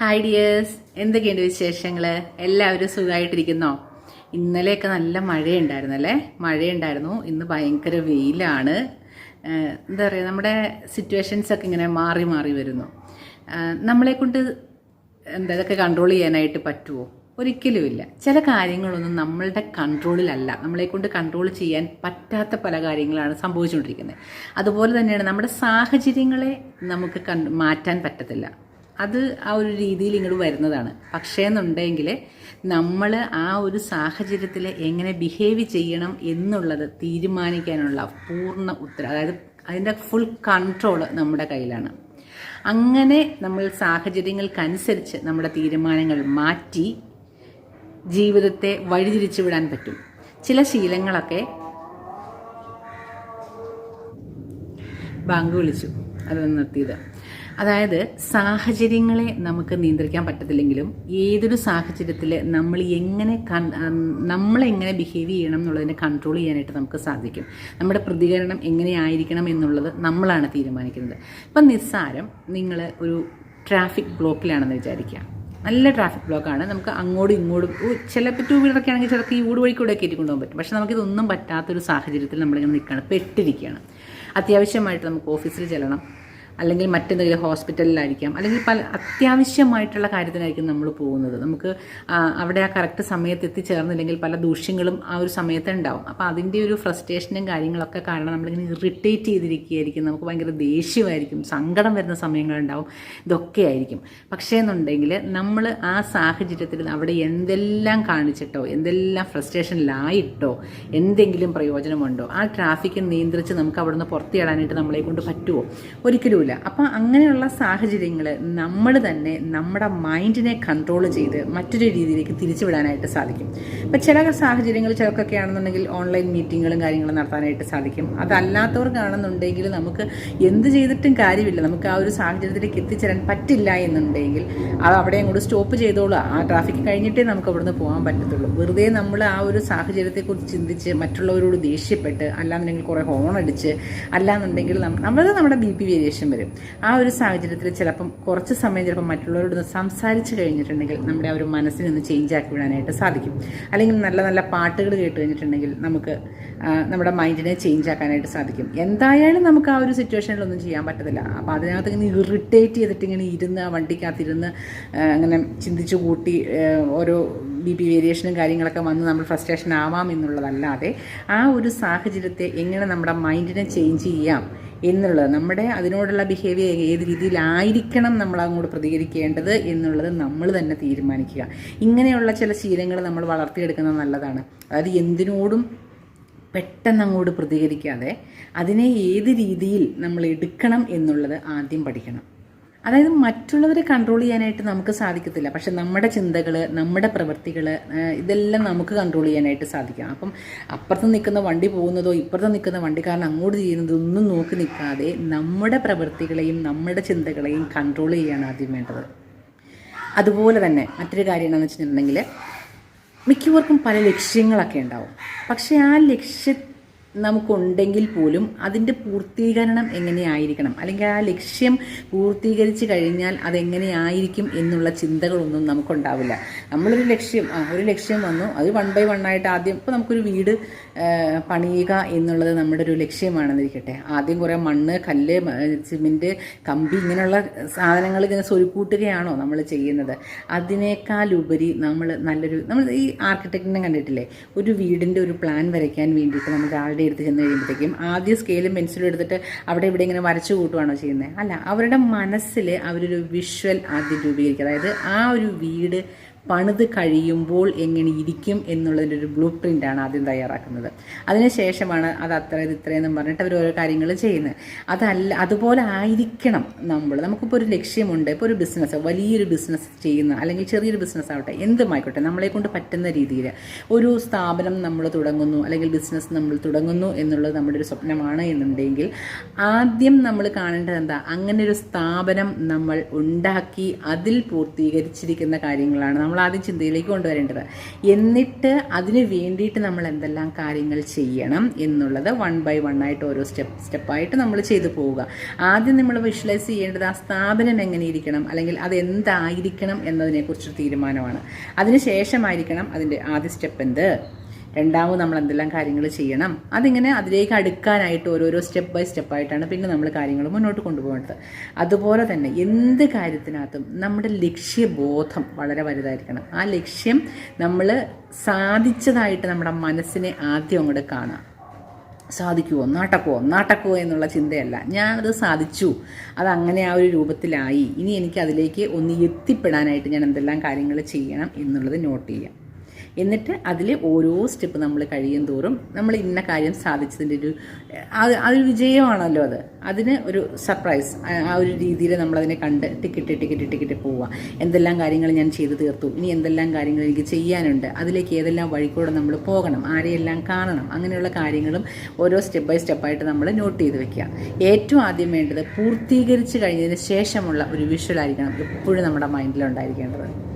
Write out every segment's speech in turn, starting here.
Hi dears എന്തൊക്കെയുണ്ട് വിശേഷങ്ങൾ എല്ലാവരും സുഖമായിട്ടിരിക്കുന്നോ? ഇന്നലെയൊക്കെ നല്ല മഴയുണ്ടായിരുന്നു അല്ലേ? മഴയുണ്ടായിരുന്നു. ഇന്ന് ഭയങ്കര വെയിലാണ്. എന്താ പറയുക നമ്മുടെ സിറ്റുവേഷൻസൊക്കെ ഇങ്ങനെ മാറി മാറി വരുന്നു. നമ്മളെക്കൊണ്ട് നമ്മളെ കൊണ്ട് എന്താ ഇതൊക്കെ കൺട്രോൾ ചെയ്യാനായിട്ട് പറ്റുമോ ഒരിക്കലുമില്ല ചില കാര്യങ്ങളൊന്നും നമ്മളുടെ കൺട്രോളിലല്ല നമ്മളെ കൊണ്ട് കൺട്രോൾ ചെയ്യാൻ പറ്റാത്ത പല കാര്യങ്ങളാണ് സംഭവിച്ചുകൊണ്ടിരിക്കുന്നത്. അതുപോലെ തന്നെയാണ് നമ്മുടെ സാഹചര്യങ്ങളെ നമുക്ക് മാറ്റാൻ പറ്റത്തില്ല. അത് ആ ഒരു രീതിയിൽ ഇങ്ങോട്ട് വരുന്നതാണ്. പക്ഷേ എന്നുണ്ടെങ്കിൽ നമ്മൾ ആ ഒരു സാഹചര്യത്തിൽ എങ്ങനെ ബിഹേവ് ചെയ്യണം എന്നുള്ളത് തീരുമാനിക്കാനുള്ള പൂർണ ഉത്തര അതായത് അതിന്റെ ഫുൾ കൺട്രോൾ നമ്മുടെ കയ്യിലാണ്. അങ്ങനെ നമ്മൾ സാഹചര്യങ്ങൾക്കനുസരിച്ച് നമ്മുടെ തീരുമാനങ്ങൾ മാറ്റി ജീവിതത്തെ വഴിതിരിച്ചു വിടാൻ പറ്റും. ചില ശീലങ്ങളൊക്കെ ബാങ്ക് വിളിച്ചു. അത് നിർത്തിയത്. അതായത് സാഹചര്യങ്ങളെ നമുക്ക് നിയന്ത്രിക്കാൻ പറ്റത്തില്ലെങ്കിലും ഏതൊരു സാഹചര്യത്തിൽ നമ്മൾ എങ്ങനെ കൺ നമ്മളെങ്ങനെ ബിഹേവ് ചെയ്യണം എന്നുള്ളതിനെ കൺട്രോൾ ചെയ്യാനായിട്ട് നമുക്ക് സാധിക്കും. നമ്മുടെ പ്രതികരണം എങ്ങനെയായിരിക്കണം എന്നുള്ളത് നമ്മളാണ് തീരുമാനിക്കുന്നത്. ഇപ്പം നിസ്സാരം നിങ്ങൾ ഒരു ട്രാഫിക് ബ്ലോക്കിലാണെന്ന് വിചാരിക്കുക. നല്ല ട്രാഫിക് ബ്ലോക്കാണ്. നമുക്ക് അങ്ങോട്ടും ഇങ്ങോട്ടും ചിലപ്പോൾ ടൂ വീലറൊക്കെ ആണെങ്കിൽ ചിലപ്പോൾ ഈ ഊട് വഴി കൂടെ കയറ്റി കൊണ്ടുപോകാൻ പറ്റും. പക്ഷേ നമുക്കിതൊന്നും പറ്റാത്തൊരു സാഹചര്യത്തിൽ നമ്മളിങ്ങനെ നിൽക്കുകയാണ്. പെട്ടിരിക്കുകയാണ്. അത്യാവശ്യമായിട്ട് നമുക്ക് ഓഫീസിൽ ചെല്ലണം. അല്ലെങ്കിൽ മറ്റെന്തെങ്കിലും ഹോസ്പിറ്റലിലായിരിക്കാം. അല്ലെങ്കിൽ പല അത്യാവശ്യമായിട്ടുള്ള കാര്യത്തിനായിരിക്കും നമ്മൾ പോകുന്നത്. നമുക്ക് അവിടെ ആ കറക്റ്റ് സമയത്ത് എത്തിച്ചേർന്നില്ലെങ്കിൽ പല ദൂഷ്യങ്ങളും ആ ഒരു സമയത്ത് ഉണ്ടാവും. അപ്പോൾ അതിന്റെ ഒരു ഫ്രസ്ട്രേഷനും കാര്യങ്ങളൊക്കെ കാരണം നമ്മളിങ്ങനെ ഇറിറ്റേറ്റ് ചെയ്തിരിക്കുകയായിരിക്കും. നമുക്ക് ഭയങ്കര ദേഷ്യമായിരിക്കും. സങ്കടം വരുന്ന സമയങ്ങളുണ്ടാവും. ഇതൊക്കെ ആയിരിക്കും. പക്ഷേ എന്നുണ്ടെങ്കിൽ നമ്മൾ ആ സാഹചര്യത്തിൽ അവിടെ എന്തെല്ലാം കാണിച്ചിട്ടോ എന്തെല്ലാം ഫ്രസ്ട്രേഷനിലായിട്ടോ എന്തെങ്കിലും പ്രയോജനമുണ്ടോ ആ ട്രാഫിക്ക് നിയന്ത്രിച്ച് നമുക്ക് അവിടുന്ന് പുറത്തിടാനായിട്ട് നമ്മളെ കൊണ്ട് പറ്റുമോ ഒരിക്കലുമില്ല അപ്പം അങ്ങനെയുള്ള സാഹചര്യങ്ങൾ നമ്മൾ തന്നെ നമ്മുടെ മൈൻഡിനെ കൺട്രോൾ ചെയ്ത് മറ്റൊരു രീതിയിലേക്ക് തിരിച്ചുവിടാനായിട്ട് സാധിക്കും. ഇപ്പം ചില സാഹചര്യങ്ങൾ ചിലർക്കൊക്കെ ആണെന്നുണ്ടെങ്കിൽ ഓൺലൈൻ മീറ്റിങ്ങുകളും കാര്യങ്ങളും നടത്താനായിട്ട് സാധിക്കും. അതല്ലാത്തവർക്കാണെന്നുണ്ടെങ്കിൽ നമുക്ക് എന്ത് ചെയ്തിട്ടും കാര്യമില്ല. നമുക്ക് ആ ഒരു സാഹചര്യത്തിലേക്ക് എത്തിച്ചേരാൻ പറ്റില്ല എന്നുണ്ടെങ്കിൽ അത് അവിടെ അങ്ങോട്ട് സ്റ്റോപ്പ് ചെയ്തോളൂ. ആ ട്രാഫിക് കഴിഞ്ഞിട്ടേ നമുക്ക് അവിടുന്ന് പോകാൻ പറ്റത്തുള്ളൂ. വെറുതെ നമ്മൾ ആ ഒരു സാഹചര്യത്തെക്കുറിച്ച് ചിന്തിച്ച് മറ്റുള്ളവരോട് ദേഷ്യപ്പെട്ട് അല്ലാന്നുണ്ടെങ്കിൽ കുറേ ഹോൺ അടിച്ച് അല്ലാന്നുണ്ടെങ്കിൽ നമ്മൾ നമ്മുടെ ബി പി വേരിയേഷൻ വരും. ആ ഒരു സാഹചര്യത്തിൽ ചിലപ്പം കുറച്ച് സമയം ചിലപ്പം മറ്റുള്ളവരോട് സംസാരിച്ച് കഴിഞ്ഞിട്ടുണ്ടെങ്കിൽ നമ്മുടെ ആ ഒരു മനസ്സിൽ ഒന്ന് ചേഞ്ച് ആക്കി വിടാനായിട്ട് സാധിക്കും. അല്ലെങ്കിൽ നല്ല നല്ല പാട്ടുകൾ കേട്ട് കഴിഞ്ഞിട്ടുണ്ടെങ്കിൽ നമുക്ക് നമ്മുടെ മൈൻഡിനെ ചേഞ്ച് ആക്കാനായിട്ട് സാധിക്കും. എന്തായാലും നമുക്ക് ആ ഒരു സിറ്റുവേഷനിൽ ഒന്നും ചെയ്യാൻ പറ്റത്തില്ല. അപ്പോൾ അതിനകത്ത് ഇങ്ങനെ ഇറിറ്റേറ്റ് ചെയ്തിട്ട് ഇങ്ങനെ ഇരുന്ന് ആ വണ്ടിക്കകത്തിരുന്ന് അങ്ങനെ ചിന്തിച്ചു കൂട്ടി ഓരോ ബി പി വേരിയേഷനും കാര്യങ്ങളൊക്കെ വന്ന് നമ്മൾ ഫ്രസ്ട്രേഷൻ ആവാം എന്നുള്ളതല്ലാതെ ആ ഒരു സാഹചര്യത്തെ എങ്ങനെ നമ്മുടെ മൈൻഡിനെ ചേഞ്ച് ചെയ്യാം എന്നുള്ളത്. നമ്മുടെ അതിനോടുള്ള ബിഹേവിയർ ഏത് രീതിയിലായിരിക്കണം നമ്മൾ അങ്ങോട്ട് പ്രതികരിക്കേണ്ടത് എന്നുള്ളത് നമ്മൾ തന്നെ തീരുമാനിക്കുക. ഇങ്ങനെയുള്ള ചില ശീലങ്ങൾ നമ്മൾ വളർത്തിയെടുക്കുന്നത് നല്ലതാണ്. അതായത് എന്തിനോടും പെട്ടെന്ന് അങ്ങോട്ട് പ്രതികരിക്കാതെ അതിനെ ഏത് രീതിയിൽ നമ്മൾ എടുക്കണം എന്നുള്ളത് ആദ്യം പഠിക്കണം. അതായത് മറ്റുള്ളവരെ കൺട്രോൾ ചെയ്യാനായിട്ട് നമുക്ക് സാധിക്കത്തില്ല. പക്ഷെ നമ്മുടെ ചിന്തകൾ നമ്മുടെ പ്രവൃത്തികൾ ഇതെല്ലാം നമുക്ക് കൺട്രോൾ ചെയ്യാനായിട്ട് സാധിക്കാം അപ്പം അപ്പുറത്ത് നിൽക്കുന്ന വണ്ടി പോകുന്നതോ ഇപ്പുറത്ത് നിൽക്കുന്ന വണ്ടിക്കാരൻ അങ്ങോട്ട് ചെയ്യുന്നതൊന്നും നോക്കി നിൽക്കാതെ നമ്മുടെ പ്രവൃത്തികളെയും നമ്മുടെ ചിന്തകളെയും കൺട്രോൾ ചെയ്യാണ് ആദ്യം വേണ്ടത്. അതുപോലെ തന്നെ മറ്റൊരു കാര്യം എന്താണെന്ന് വെച്ചിട്ടുണ്ടെങ്കിൽ മിക്കവർക്കും പല ലക്ഷ്യങ്ങളൊക്കെ ഉണ്ടാവും. പക്ഷേ ആ ലക്ഷ്യ നമുക്കുണ്ടെങ്കിൽ പോലും അതിന്റെ പൂർത്തീകരണം എങ്ങനെയായിരിക്കണം? അല്ലെങ്കിൽ ആ ലക്ഷ്യം പൂർത്തീകരിച്ച് കഴിഞ്ഞാൽ അതെങ്ങനെയായിരിക്കും എന്നുള്ള ചിന്തകളൊന്നും നമുക്കുണ്ടാവില്ല. നമ്മളൊരു ലക്ഷ്യം ആ ഒരു ലക്ഷ്യം വന്നു അത് വൺ ബൈ വൺ ആയിട്ട് ആദ്യം ഇപ്പോൾ നമുക്കൊരു വീട് പണിയുക എന്നുള്ളത് നമ്മുടെ ഒരു ലക്ഷ്യമാണെന്നിരിക്കട്ടെ. ആദ്യം കുറേ മണ്ണ് കല്ല് സിമെന്റ് കമ്പി ഇങ്ങനെയുള്ള സാധനങ്ങൾ ഇങ്ങനെ സ്വരുക്കൂട്ടുകയാണോ നമ്മൾ ചെയ്യുന്നത്? അതിനേക്കാളുപരി നമ്മൾ നല്ലൊരു നമ്മൾ ഈ ആർക്കിടെക്റ്റിനെ കണ്ടിട്ടില്ലേ? ഒരു വീടിന്റെ ഒരു പ്ലാൻ വരയ്ക്കാൻ വേണ്ടിയിട്ട് നമുക്ക് ആളുടെ അടുത്ത് ചെന്ന് കഴിയുമ്പോഴത്തേക്കും ആദ്യം സ്കെയിലും പെൻസിലും എടുത്തിട്ട് അവിടെ ഇവിടെ ഇങ്ങനെ വരച്ചു കൂട്ടുവാണോ ചെയ്യുന്നത് അല്ല അവരുടെ മനസ്സിൽ അവരൊരു വിഷ്വൽ ആദ്യം രൂപീകരിക്കുക. അതായത് ആ ഒരു വീട് പണിത് കഴിയുമ്പോൾ എങ്ങനെ ഇരിക്കും എന്നുള്ളതിന്റെ ഒരു ബ്ലൂ പ്രിന്റാണ് ആദ്യം തയ്യാറാക്കുന്നത്. അതിനുശേഷമാണ് അത് അത്ര ഇത് ഇത്രയെന്നും പറഞ്ഞിട്ട് അവർ ഓരോ കാര്യങ്ങൾ ചെയ്യുന്നത്. അതല്ല അതുപോലെ ആയിരിക്കണം നമ്മൾ. നമുക്കിപ്പോൾ ഒരു ലക്ഷ്യമുണ്ട് ഇപ്പോൾ ഒരു ബിസിനസ് വലിയൊരു ബിസിനസ് ചെയ്യുന്ന അല്ലെങ്കിൽ ചെറിയൊരു ബിസിനസ് ആവട്ടെ എന്തുമായിക്കോട്ടെ നമ്മളെ കൊണ്ട് പറ്റുന്ന രീതിയിൽ ഒരു സ്ഥാപനം നമ്മൾ തുടങ്ങുന്നു അല്ലെങ്കിൽ ബിസിനസ് നമ്മൾ തുടങ്ങുന്നു എന്നുള്ളത് നമ്മുടെ ഒരു സ്വപ്നമാണ് എന്നുണ്ടെങ്കിൽ ആദ്യം നമ്മൾ കാണേണ്ടത് എന്താ? അങ്ങനെ ഒരു സ്ഥാപനം നമ്മൾ ഉണ്ടാക്കി അതിൽ പൂർത്തീകരിച്ചിരിക്കുന്ന കാര്യങ്ങളാണ്. നമ്മൾ ആദ്യം ചിന്തയിലേക്ക് കൊണ്ടുവരേണ്ടത്. എന്നിട്ട് അതിന് വേണ്ടിയിട്ട് നമ്മൾ എന്തെല്ലാം കാര്യങ്ങൾ ചെയ്യണം എന്നുള്ളത് വൺ ബൈ വൺ ആയിട്ട് ഓരോ സ്റ്റെപ്പ് സ്റ്റെപ്പായിട്ട് നമ്മൾ ചെയ്തു പോവുക. ആദ്യം നമ്മൾ വിഷ്വലൈസ് ചെയ്യേണ്ടത് ആ സ്ഥാപനം എങ്ങനെ ഇരിക്കണം അല്ലെങ്കിൽ അത് എന്തായിരിക്കണം എന്നതിനെക്കുറിച്ചൊരു തീരുമാനമാണ്. അതിന് ശേഷമായിരിക്കണം അതിന്റെ ആദ്യ സ്റ്റെപ്പ് എന്ത്? രണ്ടാമത് നമ്മൾ എന്തെല്ലാം കാര്യങ്ങൾ ചെയ്യണം. അതിങ്ങനെ അതിലേക്ക് അടുക്കാനായിട്ട് ഓരോരോ സ്റ്റെപ്പ് ബൈ സ്റ്റെപ്പായിട്ടാണ് പിന്നെ നമ്മൾ കാര്യങ്ങൾ മുന്നോട്ട് കൊണ്ടുപോകേണ്ടത് അതുപോലെ തന്നെ എന്ത് കാര്യത്തിനകത്തും നമ്മുടെ ലക്ഷ്യബോധം വളരെ വലുതായിരിക്കണം. ആ ലക്ഷ്യം നമ്മൾ സാധിച്ചതായിട്ട് നമ്മുടെ മനസ്സിനെ ആദ്യം അങ്ങോട്ട് കാണാം സാധിക്കുമോ നാട്ടക്കുമോ നാട്ടക്കുമോ എന്നുള്ള ചിന്തയല്ല. ഞാനത് സാധിച്ചു. അതങ്ങനെ ആ ഒരു രൂപത്തിലായി. ഇനി എനിക്ക് അതിലേക്ക് ഒന്ന് എത്തിപ്പെടാനായിട്ട് ഞാൻ എന്തെല്ലാം കാര്യങ്ങൾ ചെയ്യണം എന്നുള്ളത് നോട്ട് ചെയ്യാം. എന്നിട്ട് അതിൽ ഓരോ സ്റ്റെപ്പ് നമ്മൾ കഴിയും തോറും നമ്മൾ ഇന്ന കാര്യം സാധിച്ചതിന്റെ ഒരു അത് വിജയമാണല്ലോ അത്. അതിന് ഒരു സർപ്രൈസ് ആ ഒരു രീതിയിൽ നമ്മളതിനെ കണ്ട് ടിക്കറ്റ് ടിക്കറ്റ് ടിക്കറ്റ് പോവുക. എന്തെല്ലാം കാര്യങ്ങൾ ഞാൻ ചെയ്തു തീർത്തു? ഇനി എന്തെല്ലാം കാര്യങ്ങൾ എനിക്ക് ചെയ്യാനുണ്ട്? അതിലേക്ക് ഏതെല്ലാം വഴിക്കൂടെ നമ്മൾ പോകണം? ആരെയെല്ലാം കാണണം? അങ്ങനെയുള്ള കാര്യങ്ങളും ഓരോ സ്റ്റെപ്പ് ബൈ സ്റ്റെപ്പായിട്ട് നമ്മൾ നോട്ട് ചെയ്ത് വെക്കുക. ഏറ്റവും ആദ്യം വേണ്ടത് പൂർത്തീകരിച്ച് കഴിഞ്ഞതിന് ശേഷമുള്ള ഒരു വിഷ്വലായിരിക്കണം എപ്പോഴും നമ്മുടെ മൈൻഡിലുണ്ടായിരിക്കേണ്ടത്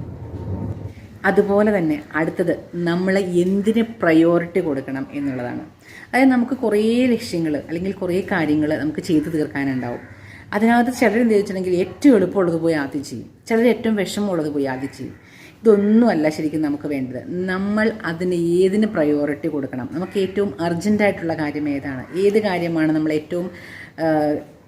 അതുപോലെ തന്നെ അടുത്തത് നമ്മൾ എന്തിന് പ്രയോറിറ്റി കൊടുക്കണം എന്നുള്ളതാണ്. അതായത് നമുക്ക് കുറേ ലക്ഷ്യങ്ങൾ അല്ലെങ്കിൽ കുറേ കാര്യങ്ങൾ നമുക്ക് ചെയ്തു തീർക്കാനുണ്ടാവും. അതിനകത്ത് ചിലർ എന്ത് ചോദിച്ചിട്ടുണ്ടെങ്കിൽ ഏറ്റവും എളുപ്പമുള്ളത് പോയി ആദ്യം ചെയ്യും. ചിലർ ഏറ്റവും വിഷമമുള്ളത് പോയി ആദ്യം ചെയ്യും. ഇതൊന്നുമല്ല ശരിക്കും നമുക്ക് വേണ്ടത്. നമ്മൾ അതിന് ഏതിന് പ്രയോറിറ്റി കൊടുക്കണം? നമുക്ക് ഏറ്റവും അർജന്റായിട്ടുള്ള കാര്യം ഏതാണ്? ഏത് കാര്യമാണ് നമ്മൾ ഏറ്റവും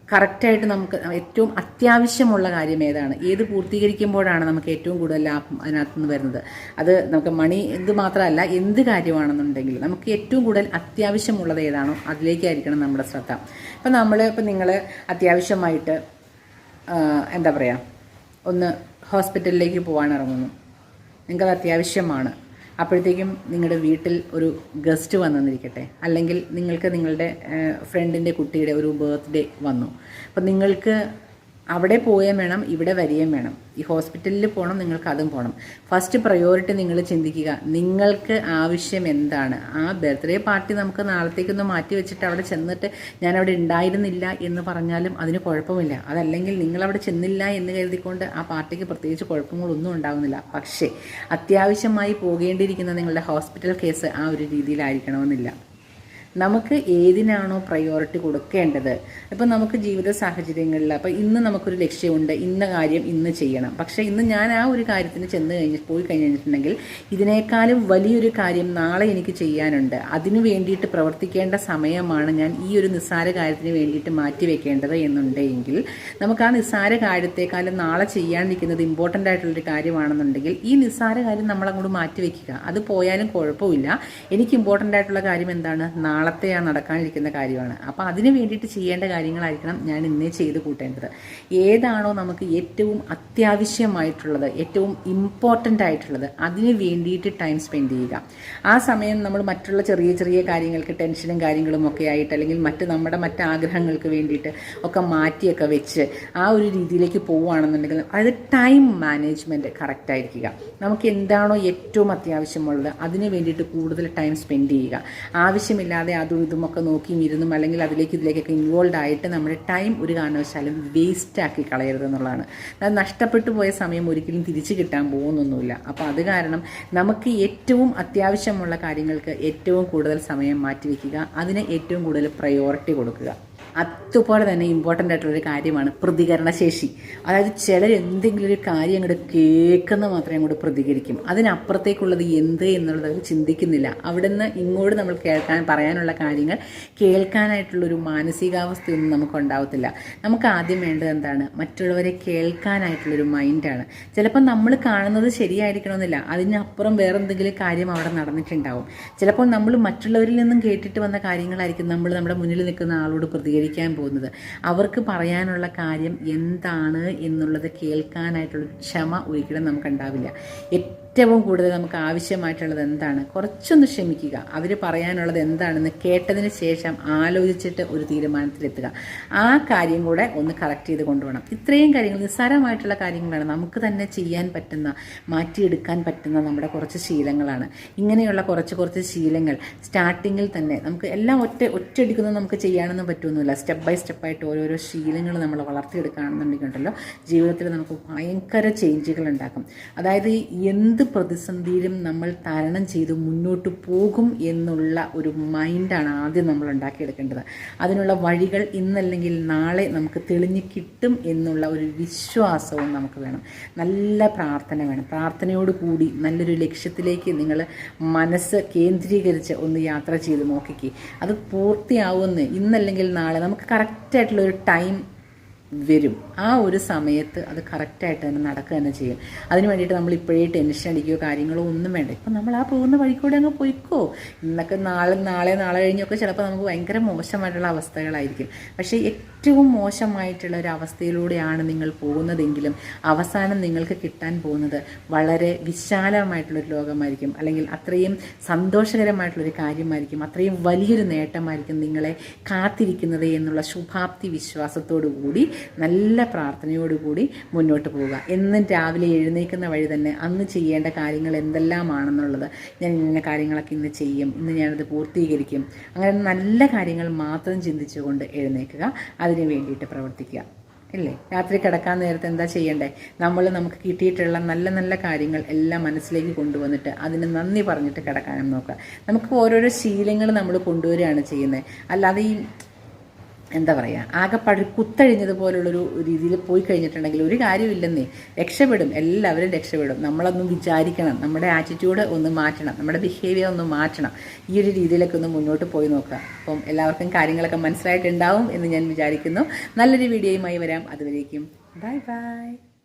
കറക്റ്റായിട്ട് നമുക്ക് ഏറ്റവും അത്യാവശ്യമുള്ള കാര്യം ഏതാണ്? ഏത് പൂർത്തീകരിക്കുമ്പോഴാണ് നമുക്ക് ഏറ്റവും കൂടുതൽ ലാഭം അതിനകത്ത് നിന്ന് വരുന്നത്? അത് നമുക്ക് മണി എന്ത് മാത്രമല്ല എന്ത് കാര്യമാണെന്നുണ്ടെങ്കിൽ നമുക്ക് ഏറ്റവും കൂടുതൽ അത്യാവശ്യമുള്ളത് ഏതാണോ അതിലേക്കായിരിക്കണം നമ്മുടെ ശ്രദ്ധ. ഇപ്പം നമ്മൾ ഇപ്പം നിങ്ങൾ അത്യാവശ്യമായിട്ട് എന്താ പറയുക ഒന്ന് ഹോസ്പിറ്റലിലേക്ക് പോകാൻ ഇറങ്ങുന്നു. നിങ്ങൾക്കത് അത്യാവശ്യമാണ്. അപ്പോഴത്തേക്കും നിങ്ങളുടെ വീട്ടിൽ ഒരു ഗസ്റ്റ് വന്നിരിക്കട്ടെ. അല്ലെങ്കിൽ നിങ്ങൾക്ക് നിങ്ങളുടെ ഫ്രണ്ടിന്റെ കുട്ടിയുടെ ഒരു ബർത്ത്ഡേ വന്നു. അപ്പം നിങ്ങൾക്ക് അവിടെ പോവുകയും വേണം ഇവിടെ വരികയും വേണം. ഈ ഹോസ്പിറ്റലിൽ പോകണം നിങ്ങൾക്ക് അതും പോകണം ഫസ്റ്റ് പ്രയോറിറ്റി നിങ്ങൾ ചിന്തിക്കുക നിങ്ങൾക്ക് ആവശ്യം എന്താണ്? ആ ബർത്ത്ഡേ പാർട്ടി നമുക്ക് നാളത്തേക്കൊന്ന് മാറ്റി വെച്ചിട്ട് അവിടെ ചെന്നിട്ട് ഞാൻ അവിടെ ഉണ്ടായിരുന്നില്ല എന്ന് പറഞ്ഞാലും അതിന് കുഴപ്പമില്ല. അതല്ലെങ്കിൽ നിങ്ങൾ അവിടെ ചെന്നില്ല എന്ന് കരുതിക്കൊണ്ട് ആ പാർട്ടിക്ക് പ്രത്യേകിച്ച് കുഴപ്പങ്ങളൊന്നും ഉണ്ടാകുന്നില്ല പക്ഷേ അത്യാവശ്യമായി പോകേണ്ടിയിരിക്കുന്ന നിങ്ങളുടെ ഹോസ്പിറ്റൽ കേസ് ആ ഒരു രീതിയിലായിരിക്കണമെന്നില്ല. നമുക്ക് ഏതിനാണോ പ്രയോറിറ്റി കൊടുക്കേണ്ടത്? ഇപ്പം നമുക്ക് ജീവിത സാഹചര്യങ്ങളിൽ അപ്പോൾ ഇന്ന് നമുക്കൊരു ലക്ഷ്യമുണ്ട് ഇന്ന കാര്യം ഇന്ന് ചെയ്യണം. പക്ഷേ ഇന്ന് ഞാൻ ആ ഒരു കാര്യത്തിന് ചെന്ന് കഴിഞ്ഞ് പോയി കഴിഞ്ഞിട്ടുണ്ടെങ്കിൽ ഇതിനേക്കാളും വലിയൊരു കാര്യം നാളെ എനിക്ക് ചെയ്യാനുണ്ട്. അതിനു വേണ്ടിയിട്ട് പ്രവർത്തിക്കേണ്ട സമയമാണ് ഞാൻ ഈ ഒരു നിസ്സാര കാര്യത്തിന് വേണ്ടിയിട്ട് മാറ്റിവെക്കേണ്ടത് എന്നുണ്ടെങ്കിൽ നമുക്ക് ആ നിസ്സാര കാര്യത്തെക്കാളും നാളെ ചെയ്യാണ്ടിരിക്കുന്നത് ഇമ്പോർട്ടന്റ് ആയിട്ടുള്ളൊരു കാര്യമാണെന്നുണ്ടെങ്കിൽ ഈ നിസ്സാര കാര്യം നമ്മളങ്ങോട്ട് മാറ്റിവെക്കുക. മാറ്റി വെക്കുക അത് പോയാലും കുഴപ്പമില്ല. എനിക്ക് ഇമ്പോർട്ടന്റ് ആയിട്ടുള്ള കാര്യം എന്താണ്? നാളെ നാളത്തെ ആ നടക്കാനിരിക്കുന്ന കാര്യമാണ്. അപ്പോൾ അതിന് വേണ്ടിയിട്ട് ചെയ്യേണ്ട കാര്യങ്ങളായിരിക്കണം ഞാൻ ഇന്നേ ചെയ്ത് കൂട്ടേണ്ടത്. ഏതാണോ നമുക്ക് ഏറ്റവും അത്യാവശ്യമായിട്ടുള്ളത് ഏറ്റവും ഇമ്പോർട്ടന്റ് ആയിട്ടുള്ളത് അതിന് വേണ്ടിയിട്ട് ടൈം സ്പെൻഡ് ചെയ്യുക. ആ സമയം നമ്മൾ മറ്റുള്ള ചെറിയ ചെറിയ കാര്യങ്ങൾക്ക് ടെൻഷനും കാര്യങ്ങളും ഒക്കെ ആയിട്ട് അല്ലെങ്കിൽ മറ്റ് നമ്മുടെ മറ്റ് ആഗ്രഹങ്ങൾക്ക് വേണ്ടിയിട്ട് ഒക്കെ മാറ്റിയൊക്കെ വെച്ച് ആ ഒരു രീതിയിലേക്ക് പോവുകയാണെന്നുണ്ടെങ്കിൽ അതായത് ടൈം മാനേജ്മെന്റ് കറക്റ്റ് ആയിരിക്കുക. നമുക്ക് എന്താണോ ഏറ്റവും അത്യാവശ്യമുള്ളത് അതിന് വേണ്ടിയിട്ട് കൂടുതൽ ടൈം സ്പെൻഡ് ചെയ്യുക. ആവശ്യമില്ലാതെ അതും ഇതുമൊക്കെ നോക്കിയും ഇരുന്നും അല്ലെങ്കിൽ അതിലേക്ക് ഇതിലേക്കൊക്കെ ഇൻവോൾവ് ആയിട്ട് നമ്മുടെ ടൈം ഒരു കാരണവശാലും വേസ്റ്റ് ആക്കി കളയരുത് എന്നുള്ളതാണ്. അത് നഷ്ടപ്പെട്ടു പോയ സമയം ഒരിക്കലും തിരിച്ചു കിട്ടാൻ പോകുന്നൊന്നുമില്ല. അപ്പോൾ അത് കാരണം നമുക്ക് ഏറ്റവും അത്യാവശ്യമുള്ള കാര്യങ്ങൾക്ക് ഏറ്റവും കൂടുതൽ സമയം മാറ്റിവെക്കുക അതിന് ഏറ്റവും കൂടുതൽ പ്രയോറിറ്റി കൊടുക്കുക. അതുപോലെ തന്നെ ഇമ്പോർട്ടന്റ് ആയിട്ടുള്ളൊരു കാര്യമാണ് പ്രതികരണശേഷി. അതായത് ചിലർ എന്തെങ്കിലും ഒരു കാര്യം അങ്ങോട്ട് കേൾക്കുന്ന മാത്രമേ അങ്ങോട്ട് പ്രതികരിക്കും. അതിനപ്പുറത്തേക്കുള്ളത് എന്ത് എന്നുള്ളത് അവർ ചിന്തിക്കുന്നില്ല. നിന്ന് ഇങ്ങോട്ട് നമ്മൾ കേൾക്കാൻ പറയാനുള്ള കാര്യങ്ങൾ കേൾക്കാനായിട്ടുള്ളൊരു മാനസികാവസ്ഥയൊന്നും നമുക്ക് ഉണ്ടാവത്തില്ല നമുക്ക് ആദ്യം വേണ്ടത് എന്താണ്? മറ്റുള്ളവരെ കേൾക്കാനായിട്ടുള്ളൊരു മൈൻഡാണ്. ചിലപ്പോൾ നമ്മൾ കാണുന്നത് ശരിയായിരിക്കണമെന്നില്ല. അതിനപ്പുറം വേറെ എന്തെങ്കിലും കാര്യം അവിടെ നടന്നിട്ടുണ്ടാവും. ചിലപ്പോൾ നമ്മൾ മറ്റുള്ളവരിൽ നിന്നും കേട്ടിട്ട് വന്ന കാര്യങ്ങളായിരിക്കും നമ്മൾ നമ്മുടെ മുന്നിൽ നിൽക്കുന്ന ആളോട് പ്രതികരിക്കുക പ്രതികരിക്കാൻ പോകുന്നത്. അവർക്ക് പറയാനുള്ള കാര്യം എന്താണ് എന്നുള്ളത് കേൾക്കാനായിട്ടുള്ള ക്ഷമ ഒരിക്കലും നമുക്കുണ്ടാവില്ല. ഏറ്റവും കൂടുതൽ നമുക്ക് ആവശ്യമായിട്ടുള്ളത് എന്താണ്? കുറച്ചൊന്ന് ക്ഷമിക്കുക. അവർ പറയാനുള്ളത് എന്താണെന്ന് കേട്ടതിന് ശേഷം ആലോചിച്ചിട്ട് ഒരു തീരുമാനത്തിലെത്തുക. ആ കാര്യം കൂടെ ഒന്ന് കറക്റ്റ് ചെയ്ത് കൊണ്ടുപോകണം. ഇത്രയും കാര്യങ്ങൾ നിസ്സാരമായിട്ടുള്ള കാര്യങ്ങളാണ് നമുക്ക് തന്നെ ചെയ്യാൻ പറ്റുന്ന മാറ്റിയെടുക്കാൻ പറ്റുന്ന നമ്മുടെ കുറച്ച് ശീലങ്ങളാണ്. ഇങ്ങനെയുള്ള കുറച്ച് കുറച്ച് ശീലങ്ങൾ സ്റ്റാർട്ടിങ്ങിൽ തന്നെ നമുക്ക് എല്ലാം ഒറ്റ ഒറ്റയടിക്കുന്നത് നമുക്ക് ചെയ്യാനൊന്നും പറ്റുമൊന്നുമില്ല സ്റ്റെപ്പ് ബൈ സ്റ്റെപ്പായിട്ട് ഓരോരോ ശീലങ്ങൾ നമ്മൾ വളർത്തിയെടുക്കുകയാണെന്നുണ്ടെങ്കിൽ ഉണ്ടല്ലോ ജീവിതത്തിൽ നമുക്ക് ഭയങ്കര ചേഞ്ചുകൾ ഉണ്ടാക്കും. അതായത് എന്ത് പ്രതിസന്ധിയിലും നമ്മൾ തരണം ചെയ്ത് മുന്നോട്ട് പോകും എന്നുള്ള ഒരു മൈൻഡാണ് ആദ്യം നമ്മൾ ഉണ്ടാക്കിയെടുക്കേണ്ടത്. അതിനുള്ള വഴികൾ ഇന്നല്ലെങ്കിൽ നാളെ നമുക്ക് തെളിഞ്ഞു കിട്ടും എന്നുള്ള ഒരു വിശ്വാസവും നമുക്ക് വേണം. നല്ല പ്രാർത്ഥന വേണം. പ്രാർത്ഥനയോട് കൂടി നല്ലൊരു ലക്ഷ്യത്തിലേക്ക് നിങ്ങൾ മനസ്സ് കേന്ദ്രീകരിച്ച് ഒന്ന് യാത്ര ചെയ്ത് നോക്കിക്കേ. അത് പൂർത്തിയാവുമെന്ന് ഇന്നല്ലെങ്കിൽ നാളെ നമുക്ക് കറക്റ്റായിട്ടുള്ളൊരു ടൈം വരും. ആ ഒരു സമയത്ത് അത് കറക്റ്റായിട്ട് തന്നെ നടക്കുക തന്നെ ചെയ്യും. അതിന് വേണ്ടിയിട്ട് നമ്മൾ ഇപ്പോഴേ ടെൻഷൻ അടിക്കുകയോ കാര്യങ്ങളോ ഒന്നും വേണ്ട. ഇപ്പം നമ്മൾ ആ പോകുന്ന വഴിക്കൂടെ കൂടെ അങ്ങ് പോയിക്കോ. ഇന്നൊക്കെ നാളെ നാളെ നാളെ കഴിഞ്ഞൊക്കെ ചിലപ്പോൾ നമുക്ക് ഭയങ്കര മോശമായിട്ടുള്ള അവസ്ഥകളായിരിക്കും. പക്ഷേ ഏറ്റവും മോശമായിട്ടുള്ള ഒരു അവസ്ഥയിലൂടെയാണ് നിങ്ങൾ പോകുന്നതെങ്കിലും അവസാനം നിങ്ങൾക്ക് കിട്ടാൻ പോകുന്നത് വളരെ വിശാലമായിട്ടുള്ളൊരു ലോകമായിരിക്കും. അല്ലെങ്കിൽ അത്രയും സന്തോഷകരമായിട്ടുള്ളൊരു കാര്യമായിരിക്കും. അത്രയും വലിയൊരു നേട്ടമായിരിക്കും നിങ്ങളെ കാത്തിരിക്കുന്നത് എന്നുള്ള ശുഭാപ്തി വിശ്വാസത്തോടു കൂടി നല്ല പ്രാർത്ഥനയോടുകൂടി മുന്നോട്ട് പോവുക. എന്നും രാവിലെ എഴുന്നേൽക്കുന്ന വഴി തന്നെ അന്ന് ചെയ്യേണ്ട കാര്യങ്ങൾ എന്തെല്ലാമാണെന്നുള്ളത് ഞാൻ ഇന്ന കാര്യങ്ങളൊക്കെ ഇന്ന് ചെയ്യും ഇന്ന് ഞാനത് പൂർത്തീകരിക്കും. അങ്ങനെ നല്ല കാര്യങ്ങൾ മാത്രം ചിന്തിച്ചുകൊണ്ട് എഴുന്നേൽക്കുക. അതിന് വേണ്ടിയിട്ട് പ്രവർത്തിക്കുക. അല്ലേ രാത്രി കിടക്കാൻ നേരത്തെ എന്താ ചെയ്യണ്ടേ? നമ്മൾ നമുക്ക് കിട്ടിയിട്ടുള്ള നല്ല നല്ല കാര്യങ്ങൾ എല്ലാം മനസ്സിലേക്ക് കൊണ്ടുവന്നിട്ട് അതിന് നന്ദി പറഞ്ഞിട്ട് കിടക്കാനും നോക്കുക. നമുക്ക് ഓരോരോ ശീലങ്ങൾ നമ്മൾ കൊണ്ടുവരികയാണ് ചെയ്യുന്നത്. അല്ലാതെ ഈ എന്താ പറയുക ആകെ പഴു കുത്തഴിഞ്ഞതുപോലുള്ളൊരു രീതിയിൽ പോയി കഴിഞ്ഞിട്ടുണ്ടെങ്കിൽ ഒരു കാര്യമില്ലെന്നേ. രക്ഷപ്പെടും എല്ലാവരും രക്ഷപ്പെടും. നമ്മളൊന്നും വിചാരിക്കണം നമ്മുടെ ആറ്റിറ്റ്യൂഡ് ഒന്ന് മാറ്റണം നമ്മുടെ ബിഹേവിയർ ഒന്ന് മാറ്റണം. ഈ ഒരു രീതിയിലൊക്കെ ഒന്ന് മുന്നോട്ട് പോയി നോക്കുക. അപ്പം എല്ലാവർക്കും കാര്യങ്ങളൊക്കെ മനസ്സിലായിട്ടുണ്ടാവും എന്ന് ഞാൻ വിചാരിക്കുന്നു. നല്ലൊരു വീഡിയോയുമായി വരാം. അതുവരേക്കും ബൈ ബൈ